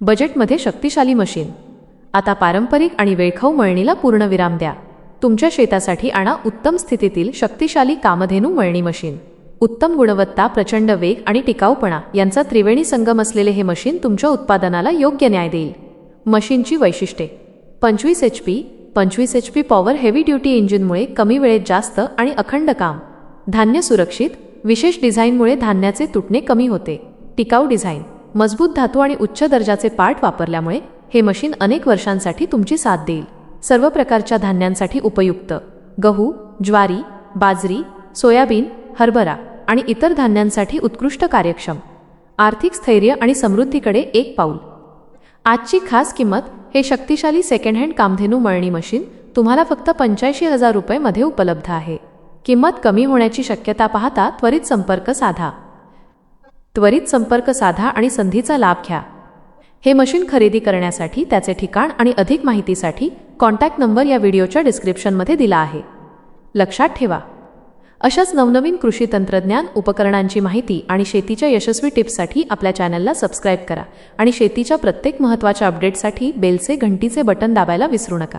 बजेटमध्ये शक्तिशाली मशीन. आता पारंपरिक आणि वेळखाऊ मळणीला पूर्णविराम द्या. तुमच्या शेतासाठी आणा उत्तम स्थितीतील शक्तिशाली कामधेनू मळणी मशीन. उत्तम गुणवत्ता प्रचंड वेग आणि टिकाऊपणा यांचा त्रिवेणी संगम असलेले हे मशीन तुमच्या उत्पादनाला योग्य न्याय देईल. मशीनची वैशिष्ट्ये. पंचवीस एच पी पंचवीस H P power heavy duty इंजिनमुळे कमी वेळेत जास्त आणि अखंड काम. धान्य सुरक्षित विशेष डिझाईनमुळे धान्याचे तुटणे कमी होते. टिकाऊ डिझाईन. मजबूत धातू आणि उच्च दर्जाचे पार्ट वापरल्यामुळे हे मशीन अनेक वर्षांसाठी तुमची साथ देईल. सर्व प्रकारच्या धान्यांसाठी उपयुक्त. गहू ज्वारी बाजरी सोयाबीन हरभरा आणि इतर धान्यांसाठी उत्कृष्ट कार्यक्षम. आर्थिक स्थैर्य आणि समृद्धीकडे एक पाऊल. आजची खास किंमत हे शक्तिशाली सेकंड हँड कामधेनू मळणी मशीन तुम्हाला फक्त पंच्याऐंशी हजार रुपयेमध्ये उपलब्ध आहे. किंमत कमी होण्याची शक्यता पाहता त्वरित संपर्क साधा. त्वरित संपर्क साधा आणि संधीचा लाभ घ्या. हे मशीन खरेदी करण्यासाठी त्याचे ठिकाण आणि अधिक माहितीसाठी कॉन्टॅक्ट नंबर या व्हिडिओच्या डिस्क्रिप्शनमध्ये दिला आहे. लक्षात ठेवा. अशाच नवनवीन कृषी तंत्रज्ञान उपकरणांची माहिती आणि शेतीच्या यशस्वी टिप्ससाठी आपल्या चॅनलला सबस्क्राईब करा आणि शेतीच्या प्रत्येक महत्त्वाच्या अपडेटसाठी बेलचे घंटीचे बटन दाबायला विसरू नका.